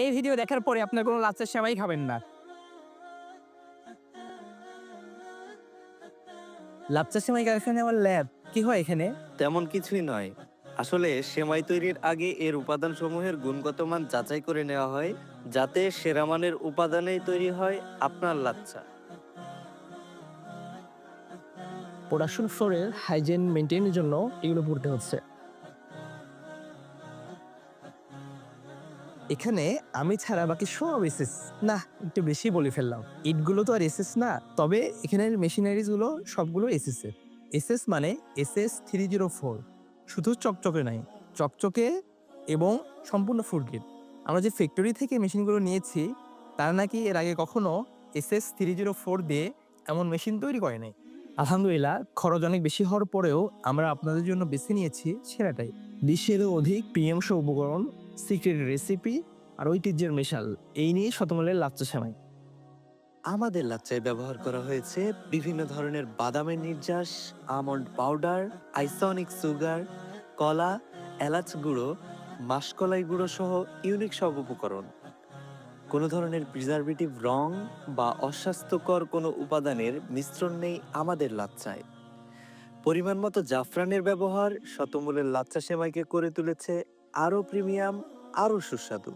এই ভিডিও দেখার পরে আপনার কোনো লাচ্চার সেমাই খাবেন না। লাচ্চা সেমাই কারখানে আমার ল্যাব। কি হয় এখানে? তেমন কিছুই নয়। আসলে সেমাই তৈরির আগে এর উপাদানসমূহের গুণগত মান যাচাই করে নেওয়া হয় যাতে সেরা মানের উপাদানেই তৈরি হয় আপনার লাচ্ছা প্রোডাকশন ফ্লোরের হাইজেন মেনটেনের জন্য এগুলো পড়তে হচ্ছে। এখানে আমি ছাড়া বাকি সব এসএস না, একটু বেশি বলে ফেললাম। ইটগুলো তো আর এসএস না, তবে এখানের মেশিনারিজগুলো সবগুলো এসএস এর। এসএস মানে এসএস থ্রি জিরো ফোর শুধু চকচকে নাই, চকচকে এবং সম্পূর্ণ গ্রেড আমরা যে ফ্যাক্টরি থেকে মেশিনগুলো নিয়েছি, তারা নাকি এর আগে কখনো এসএস থ্রি জিরো ফোর দিয়ে এমন মেশিন তৈরি করে নাই। আলহামদুলিল্লাহ, খরচ অনেক বেশি হওয়ার পরেও আমরা আপনাদের জন্য বেছে নিয়েছি সেরাটাই। বিশ্বেরও অধিক প্রিয়াংশ উপকরণ সিক্রেট রেসিপি আর ঐতিহ্যের মেশাল, এই নিয়ে শতমূলের লাচ্চা সেমাই। আমাদের লাচ্চায় ব্যবহার করা হয়েছে বিভিন্ন ধরনের বাদামের নির্যাস, আমন্ড পাউডার, আইসনিক সুগার, কলা, এলাচ গুঁড়ো, মাসকলাই গুঁড়ো সহ ইউনিক সব উপকরণ। কোনো ধরনের প্রিজারভেটিভ রং বা অস্বাস্থ্যকর কোনো উপাদানের মিশ্রণ নেই আমাদের লাচ্চায়। পরিমাণ মতো জাফরানের ব্যবহার শতমূলের লাচ্চা সেমাইকে করে তুলেছে আরও প্রিমিয়াম আরও সুস্বাদু।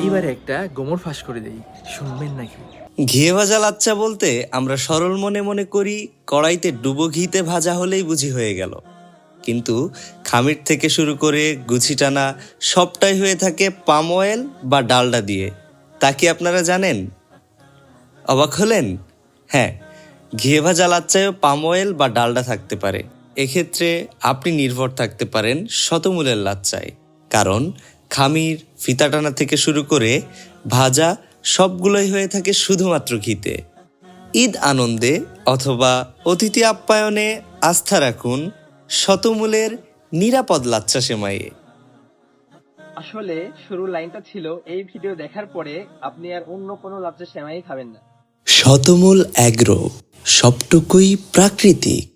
এইবারে একটা গোমর ফাঁস করে দেই। শুনবেন নাকি? ঘিয়ে ভাজা লাচ্চা বলতে আমরা সরল মনে মনে করি, কড়াইতে ডুবো ঘিতে ভাজা হলেই বুঝি হয়ে গেল। কিন্তু খামির থেকে শুরু করে গুছি টানা সবটাই হয়ে থাকে পাম অয়েল বা ডালডা দিয়ে। তা কি আপনারা জানেন? অবাক হলেন? হ্যাঁ ঘিয়ে ভাজা লাচ্চায়ও পাম অয়েল বা ডালডা থাকতে পারে। এক্ষেত্রে আপনি নির্ভর থাকতে পারেন শতমূলের লাচ্চায়। কারণ খামির ফিতা টানা থেকে শুরু করে ভাজা সবগুলোই হয়ে থাকে শুধুমাত্র ঘিতে। ঈদ আনন্দে অথবা অতিথি আপ্যায়নে আস্থা রাখুন শতমূলের নিরাপদ লাচ্চা সেমাইয়ে। আসলে শুরু লাইনটা ছিল এই ভিডিও দেখার পরে আপনি আর অন্য কোনো লাচ্চা সেমাই খাবেন না। শতমূল অ্যাগ্রো সবটুকুই প্রাকৃতিক।